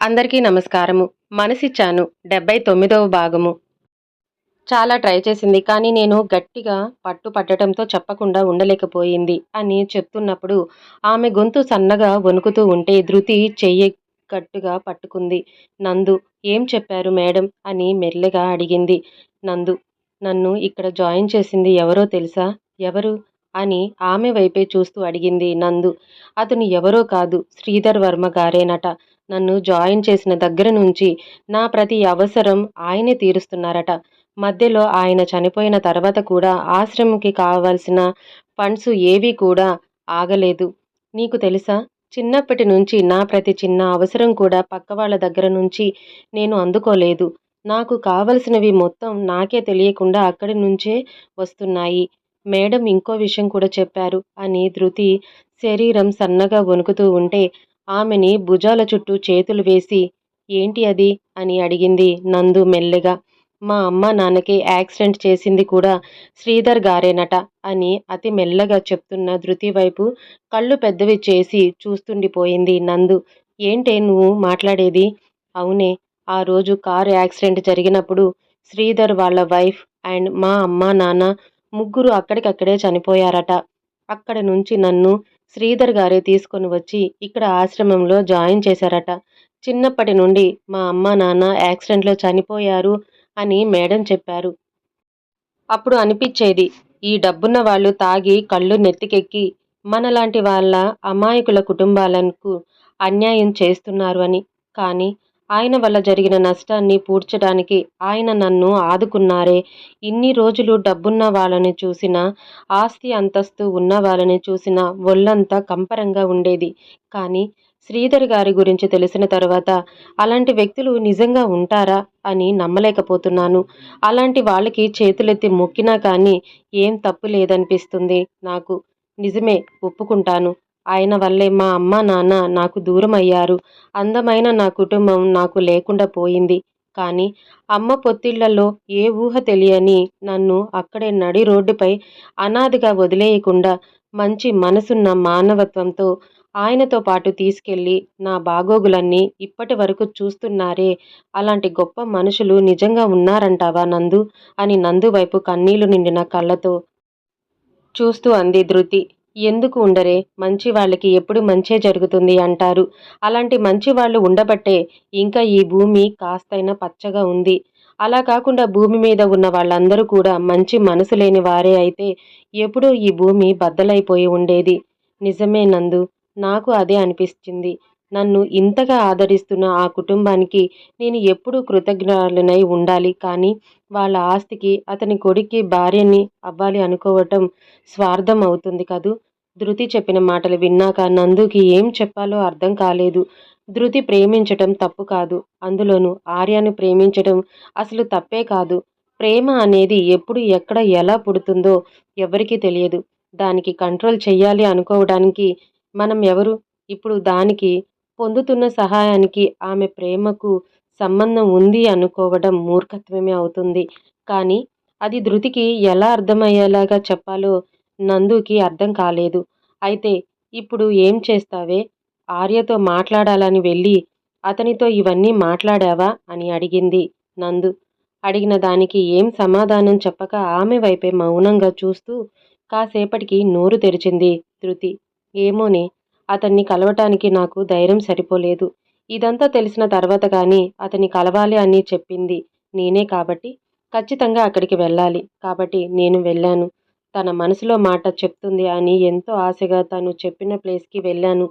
అందరికీ నమస్కారము. మనసిచ్చాను డెబ్బై తొమ్మిదవ భాగము. చాలా ట్రై చేసింది కానీ నేను గట్టిగా పట్టు పట్టడంతో చెప్పకుండా ఉండలేకపోయింది అని చెప్తున్నప్పుడు ఆమె గొంతు సన్నగా వణుకుతూ ఉంటే ధృతి చెయ్యి గట్టుగా పట్టుకుంది. నందు ఏం చెప్పారు మేడం? అని మెల్లగా అడిగింది. నందు నన్ను ఇక్కడ జాయిన్ చేసింది ఎవరో తెలుసా? ఎవరు? అని ఆమె వైపే చూస్తూ అడిగింది నందు. అతను ఎవరో కాదు శ్రీధర్ వర్మ గారేనట. నన్ను జాయిన్ చేసిన దగ్గర నుంచి నా ప్రతి అవసరం ఆయనే తీరుస్తున్నారట. మధ్యలో ఆయన చనిపోయిన తర్వాత కూడా ఆశ్రమంకి కావాల్సిన ఫండ్స్ ఏవీ కూడా ఆగలేదు. నీకు తెలుసా? చిన్నప్పటి నుంచి నా ప్రతి చిన్న అవసరం కూడా పక్క వాళ్ళ దగ్గర నుంచి నేను అందుకోలేదు. నాకు కావలసినవి మొత్తం నాకే తెలియకుండా అక్కడి నుంచే వస్తున్నాయి. మేడం ఇంకో విషయం కూడా చెప్పారు అని ధృతి శరీరం సన్నగా వణుకుతూ ఉంటే ఆమెని భుజాల చుట్టూ చేతులు వేసి ఏంటి అది? అని అడిగింది నందు మెల్లగా. మా అమ్మ నాన్నకి యాక్సిడెంట్ చేసింది కూడా శ్రీధర్ గారేనట అని అతి మెల్లగా చెప్తున్న ధృతి వైపు కళ్ళు పెద్దవి చేసి చూస్తుండిపోయింది నందు. ఏంటే నువ్వు మాట్లాడేది? అవునే ఆ రోజు కారు యాక్సిడెంట్ జరిగినప్పుడు శ్రీధర్ వాళ్ళ వైఫ్ అండ్ మా అమ్మ నాన్న ముగ్గురు అక్కడికక్కడే చనిపోయారట. అక్కడ నుంచి నన్ను శ్రీధర్ గారే తీసుకొని వచ్చి ఇక్కడ ఆశ్రమంలో జాయిన్ చేశారట. చిన్నప్పటి నుండి మా అమ్మ నాన్న యాక్సిడెంట్లో చనిపోయారు అని మేడం చెప్పారు. అప్పుడు అనిపించేది ఈ డబ్బున్న వాళ్ళు తాగి కళ్ళు నెత్తికెక్కి మనలాంటి వాళ్ళ అమాయకుల కుటుంబాలకు అన్యాయం చేస్తున్నారు అని. కానీ ఆయన వల్ల జరిగిన నష్టాన్ని పూడ్చడానికి ఆయన నన్ను ఆదుకున్నారే. ఇన్ని రోజులు డబ్బున్న వాళ్ళని చూసినా ఆస్తి అంతస్తు ఉన్న వాళ్ళని చూసినా ఒళ్ళంతా కంపరంగా ఉండేది. కానీ శ్రీధర్ గారి గురించి తెలిసిన తర్వాత అలాంటి వ్యక్తులు నిజంగా ఉంటారా? అని నమ్మలేకపోతున్నాను. అలాంటి వాళ్ళకి చేతులెత్తి మొక్కినా కానీ ఏం తప్పు లేదనిపిస్తుంది. నాకు నిజమే ఒప్పుకుంటాను. ఆయన వల్లే మా అమ్మ నాన్న నాకు దూరం అయ్యారు. అందమైన నా కుటుంబం నాకు లేకుండా పోయింది. కానీ అమ్మ పొత్తిళ్ళలో ఏ ఊహ తెలియని నన్ను అక్కడే నడి రోడ్డుపై అనాదిగా వదిలేయకుండా మంచి మనసున్న మానవత్వంతో ఆయనతో పాటు తీసుకెళ్ళి నా బాగోగులన్నీ ఇప్పటి వరకు చూస్తున్నారే. అలాంటి గొప్ప మనుషులు నిజంగా ఉన్నారంటావా నందు? అని నందు వైపు కన్నీళ్ళు నిండిన కళ్ళతో చూస్తూ అంది ధృతి. ఎందుకు ఉండరే? మంచి వాళ్ళకి ఎప్పుడు మంచే జరుగుతుంది అంటారు. అలాంటి మంచి వాళ్ళు ఉండబట్టే ఇంకా ఈ భూమి కాస్తైనా పచ్చగా ఉంది. అలా కాకుండా భూమి మీద ఉన్న వాళ్ళందరూ కూడా మంచి మనసు లేని వారే అయితే ఎప్పుడూ ఈ భూమి బద్దలైపోయి ఉండేది. నిజమే నందు నాకు అదే అనిపించింది నన్ను ఇంతగా ఆదరిస్తున్న ఆ కుటుంబానికి నేను ఎప్పుడూ కృతజ్ఞులనై ఉండాలి. కానీ వాళ్ళ ఆస్తికి అతని కొడుక్కి భార్యని అవ్వాలి అనుకోవటం స్వార్థం అవుతుంది కదూ? ధృతి చెప్పిన మాటలు విన్నాక నందుకి ఏం చెప్పాలో అర్థం కాలేదు. ధృతి ప్రేమించటం తప్పు కాదు. అందులోనూ ఆర్యాను ప్రేమించటం అసలు తప్పే కాదు. ప్రేమ అనేది ఎప్పుడు ఎక్కడ ఎలా పుడుతుందో ఎవరికీ తెలియదు. దానికి కంట్రోల్ చెయ్యాలి అనుకోవడానికి మనం ఎవరు? ఇప్పుడు దానికి పొందుతున్న సహాయానికి ఆమె ప్రేమకు సంబంధం ఉంది అనుకోవడం మూర్ఖత్వమే అవుతుంది. కానీ అది ధృతికి ఎలా అర్థమయ్యేలాగా చెప్పాలో నందుకి అర్థం కాలేదు. అయితే ఇప్పుడు ఏం చేస్తావే? ఆర్యతో మాట్లాడాలని వెళ్ళి అతనితో ఇవన్నీ మాట్లాడావా? అని అడిగింది నందు. అడిగిన దానికి ఏం సమాధానం చెప్పక ఆమె వైపే మౌనంగా చూస్తూ కాసేపటికి నోరు తెరిచింది ధృతి. ఏమోనే అతన్ని కలవటానికి నాకు ధైర్యం సరిపోలేదు. ఇదంతా తెలిసిన తర్వాత కానీ అతన్ని కలవాలి అని చెప్పింది నేనే కాబట్టి ఖచ్చితంగా అక్కడికి వెళ్ళాలి. కాబట్టి నేను వెళ్ళాను. తన మనసులో మాట చెప్తుంది అని ఎంతో ఆశగా తను చెప్పిన ప్లేస్కి వెళ్ళాను.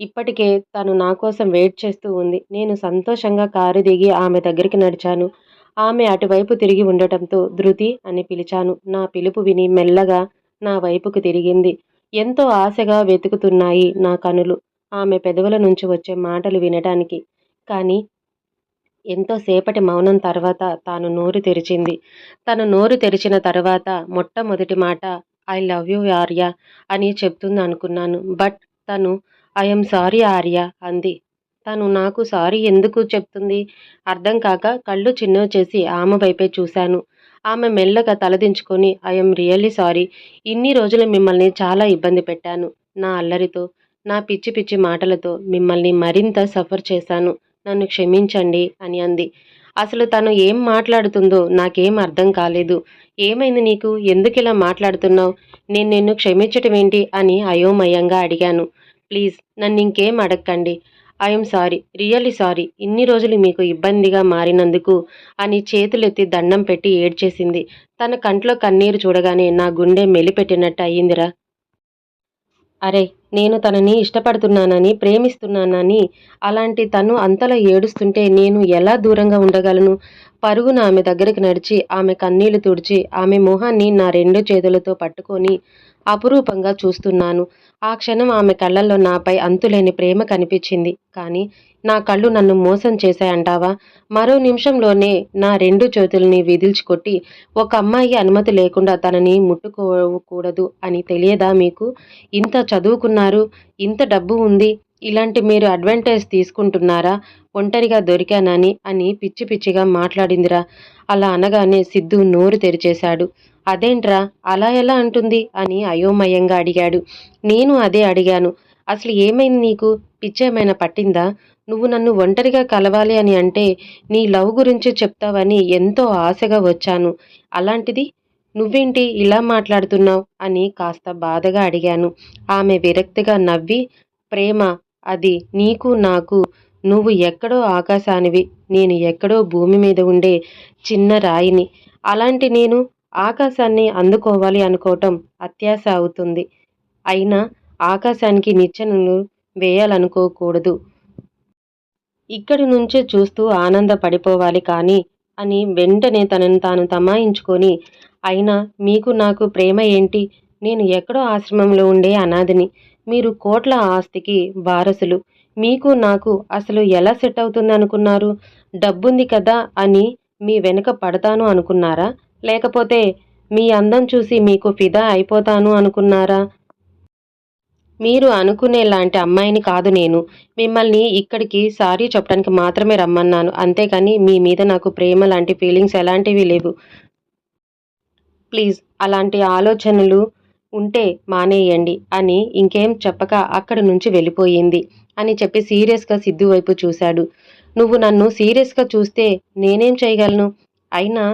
ఇప్పటికే తను నా కోసం వెయిట్ చేస్తూ ఉంది. నేను సంతోషంగా కారు దిగి ఆమె దగ్గరికి నడిచాను. ఆమె అటువైపు తిరిగి ఉండటంతో ధృతి అని పిలిచాను. నా పిలుపు విని మెల్లగా నా వైపుకు తిరిగింది. ఎంతో ఆశగా వెతుకుతున్నాయి నా కనులు. ఆమె పెదవుల నుంచి వచ్చే మాటలు వినడానికి కానీ ఎంతో సేపటి మౌనం తర్వాత తాను నోరు తెరిచింది. తను నోరు తెరిచిన తర్వాత మొట్టమొదటి మాట ఐ లవ్ యూ ఆర్య అని చెప్తుంది అనుకున్నాను. బట్ తను ఐఎమ్ సారీ ఆర్య అంది. తను నాకు సారీ ఎందుకు చెప్తుంది? అర్థం కాక కళ్ళు చిన్నవి చేసి ఆమె వైపే చూశాను. ఆమె మెల్లగా తలదించుకొని ఐఎమ్ రియల్లీ సారీ ఇన్ని రోజులు మిమ్మల్ని చాలా ఇబ్బంది పెట్టాను. నా అల్లరితో నా పిచ్చి పిచ్చి మాటలతో మిమ్మల్ని మరింత సఫర్ చేశాను. నన్ను క్షమించండి అని అంది. అసలు తను ఏం మాట్లాడుతుందో నాకేం అర్థం కాలేదు. ఏమైంది నీకు? ఎందుకు ఇలా మాట్లాడుతున్నావు? నేను నిన్ను క్షమించటమేంటి అని అయోమయంగా అడిగాను. ప్లీజ్ నన్ను ఇంకేం అడగకండి. ఐఎమ్ సారీ రియల్లీ సారీ ఇన్ని రోజులు మీకు ఇబ్బందిగా మారినందుకు అని చేతులెత్తి దండం పెట్టి ఏడ్చేసింది. తన కంట్లో కన్నీరు చూడగానే నా గుండె మెలిపెట్టినట్టు అయ్యిందిరా. అరే నేను తనని ఇష్టపడుతున్నానని ప్రేమిస్తున్నానని అలాంటి తను అంతలా ఏడుస్తుంటే నేను ఎలా దూరంగా ఉండగలను? పరుగున ఆమె దగ్గరికి నడిచి ఆమె కన్నీళ్ళు తుడిచి ఆమె మొహాన్ని నా రెండు చేతులతో పట్టుకొని అపురూపంగా చూస్తున్నాను. ఆ క్షణం ఆమె కళ్ళల్లో నాపై అంతులేని ప్రేమ కనిపించింది. కానీ నా కళ్ళు నన్ను మోసం చేశాయంటావా? మరో నిమిషంలోనే నా రెండు చేతుల్ని విదిల్చుకొట్టి ఒక అమ్మాయి అనుమతి లేకుండా తనని ముట్టుకోకూడదు అని తెలియదా మీకు? ఇంత చదువుకున్నారు ఇంత డబ్బు ఉంది ఇలాంటి మీరు అడ్వాంటేజ్ తీసుకుంటున్నారా? ఒంటరిగా దొరికానని అని పిచ్చి పిచ్చిగా మాట్లాడిందిరా. అలా అనగానే సిద్ధు నోరు తెరిచేశాడు. అదేంట్రా? అలా ఎలా అంటుంది? అని అయోమయంగా అడిగాడు. నేను అదే అడిగాను. అసలు ఏమైంది నీకు? పిచ్చేమైనా పట్టిందా? నువ్వు నన్ను ఒంటరిగా కలవాలి అని అంటే నీ లవ్ గురించి చెప్తావని ఎంతో ఆశగా వచ్చాను. అలాంటిది నువ్వేంటి ఇలా మాట్లాడుతున్నావు? అని కాస్త బాధగా అడిగాను. ఆమె విరక్తిగా నవ్వి ప్రేమ అది నీకు నాకు. నువ్వు ఎక్కడో ఆకాశానివి నేను ఎక్కడో భూమి మీద ఉండే చిన్న రాయిని. అలాంటి నేను ఆకాశాన్ని అందుకోవాలి అనుకోవటం అత్యాశ అవుతుంది అయినా ఆకాశానికి నిచ్చెనలు వేయాలనుకోకూడదు. ఇక్కడి నుంచే చూస్తూ ఆనందపడిపోవాలి కానీ అని వెంటనే తనను తాను తమాయించుకొని అయినా మీకు నాకు ప్రేమ ఏంటి? నేను ఎక్కడో ఆశ్రమంలో ఉండే అనాథిని. మీరు కోట్ల ఆస్తికి వారసులు. మీకు నాకు అసలు ఎలా సెట్ అవుతుంది అనుకున్నారు? డబ్బుంది కదా అని మీ వెనుక పడతాను అనుకున్నారా? లేకపోతే మీ అందం చూసి మీకు ఫిదా అయిపోతాను అనుకున్నారా? మీరు అనుకునే లాంటి అమ్మాయిని కాదు నేను. మిమ్మల్ని ఇక్కడికి సారీ చెప్పడానికి మాత్రమే రమ్మన్నాను. అంతేకాని మీ మీద నాకు ప్రేమ లాంటి ఫీలింగ్స్ ఎలాంటివి లేవు. ప్లీజ్ అలాంటి ఆలోచనలు ఉంటే మానేయండి అని ఇంకేం చెప్పక అక్కడి నుంచి వెళ్ళిపోయింది అని చెప్పి సీరియస్గా సిద్ధు వైపు చూశాడు. నువ్వు నన్ను సీరియస్గా చూస్తే నేనేం చేయగలను? అయినా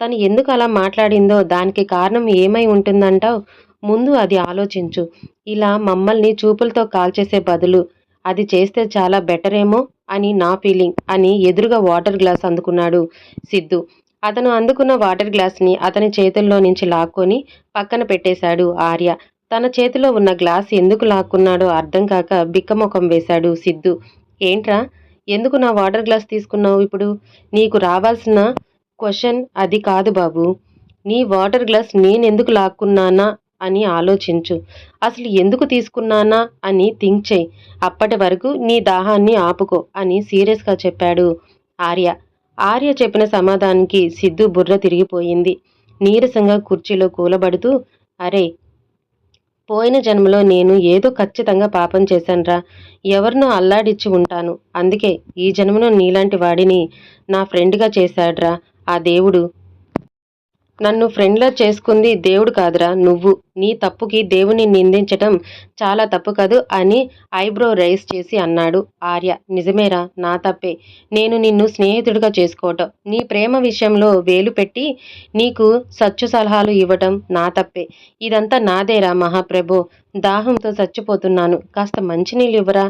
తను ఎందుకు అలా మాట్లాడిందో దానికి కారణం ఏమై ఉంటుందంటావు? ముందు అది ఆలోచించు. ఇలా మమ్మల్ని చూపులతో కాల్చేసే బదులు అది చేస్తే చాలా బెటర్ ఏమో అని నా ఫీలింగ్ అని ఎదురుగా వాటర్ గ్లాస్ అందుకున్నాడు సిద్ధు. అతను అందుకున్న వాటర్ గ్లాస్ని అతని చేతుల్లో నుంచి లాక్కొని పక్కన పెట్టేశాడు ఆర్య. తన చేతిలో ఉన్న గ్లాస్ ఎందుకు లాక్కున్నాడో అర్థం కాక బిక్కముఖం వేశాడు సిద్ధు. ఏంట్రా? ఎందుకు నా వాటర్ గ్లాస్ తీసుకున్నావు ఇప్పుడు? నీకు రావాల్సిన క్వశ్చన్ అది కాదు బాబు. నీ వాటర్ గ్లాస్ నేనెందుకు లాక్కున్నానా అని ఆలోచించు. అసలు ఎందుకు తీసుకున్నానా అని థింక్ చేయి. అప్పటి వరకు నీ దాహాన్ని ఆపుకో అని సీరియస్గా చెప్పాడు ఆర్య. ఆర్య చెప్పిన సమాధానానికి సిద్ధు బుర్ర తిరిగిపోయింది. నీరసంగా కుర్చీలో కూలబడుతూ అరే పోయిన జన్మలో నేను ఏదో ఖచ్చితంగా పాపం చేశానురా. ఎవరినో అల్లాడిచ్చి ఉంటాను. అందుకే ఈ జన్మలో నీలాంటి వాడిని నా ఫ్రెండ్గా చేశాడ్రా. ఆ దేవుడు నన్ను ఫ్రెండ్లా చేసుకుంది దేవుడు కాదురా నువ్వు. నీ తప్పుకి దేవుని నిందించటం చాలా తప్పు కాదు అని ఐబ్రో రైస్ చేసి అన్నాడు. ఆర్య నిజమేరా నా తప్పే. నేను నిన్ను స్నేహితుడిగా చేసుకోవటం. నీ ప్రేమ విషయంలో వేలు పెట్టి నీకు సచ్చు సలహాలు ఇవ్వటం నా తప్పే. ఇదంతా నాదేరా మహాప్రభు. దాహంతో చచ్చిపోతున్నాను. కాస్త మంచినీళ్ళు ఇవ్వరా?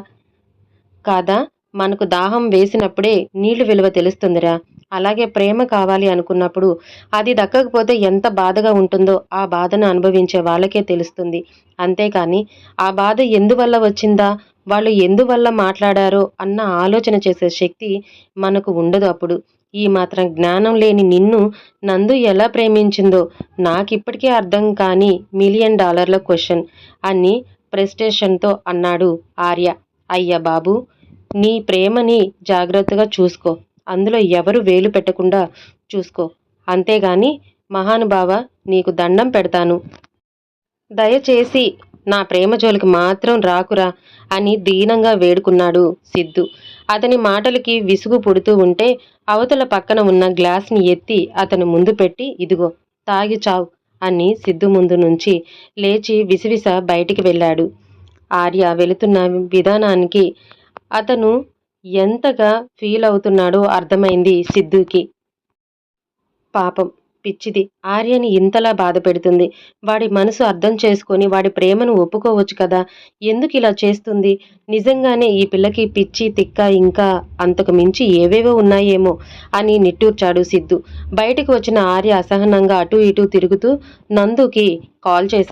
కాదా? మనకు దాహం వేసినప్పుడే నీళ్ళు విలువ తెలుస్తుందిరా. అలాగే ప్రేమ కావాలి అనుకున్నప్పుడు అది దక్కకపోతే ఎంత బాధగా ఉంటుందో ఆ బాధను అనుభవించే వాళ్ళకే తెలుస్తుంది. అంతేకాని ఆ బాధ ఎందువల్ల వచ్చిందా? వాళ్ళు ఎందువల్ల మాట్లాడారో అన్న ఆలోచన చేసే శక్తి మనకు ఉండదు అప్పుడు. ఈ మాత్రం జ్ఞానం లేని నిన్ను నందు ఎలా ప్రేమించిందో నాకిప్పటికీ అర్థం కాని మిలియన్ డాలర్ల క్వశ్చన్ అని ప్రెస్టేషన్తో అన్నాడు ఆర్య. అయ్య బాబు నీ ప్రేమని జాగ్రత్తగా చూసుకో. అందులో ఎవరు వేలు పెట్టకుండా చూసుకో. అంతేగాని మహానుభావ నీకు దండం పెడతాను. దయచేసి నా ప్రేమ జోలికి మాత్రం రాకురా అని దీనంగా వేడుకున్నాడు సిద్ధు. అతని మాటలకి విసుగు పుడుతూ ఉంటే అవతల పక్కన ఉన్న గ్లాస్ని ఎత్తి అతను ముందు పెట్టి ఇదిగో తాగి చావు అని సిద్ధు ముందు నుంచి లేచి విసివిస బయటికి వెళ్ళాడు. ఆర్య వెళుతున్న విధానానికి అతను ఎంతగా ఫీల్ అవుతున్నాడో అర్థమైంది సిద్ధుకి. పాపం పిచ్చిది. ఆర్యని ఇంతలా బాధ పెడుతుంది. వాడి మనసు అర్థం చేసుకొని వాడి ప్రేమను ఒప్పుకోవచ్చు కదా? ఎందుకు ఇలా చేస్తుంది? నిజంగానే ఈ పిల్లకి పిచ్చి తిక్క ఇంకా అంతకు మించి ఏవేవో ఉన్నాయేమో అని నిట్టూర్చాడు సిద్ధు. బయటకు వచ్చిన ఆర్య అసహనంగా అటూ ఇటూ తిరుగుతూ నందుకి కాల్ చేశాడు.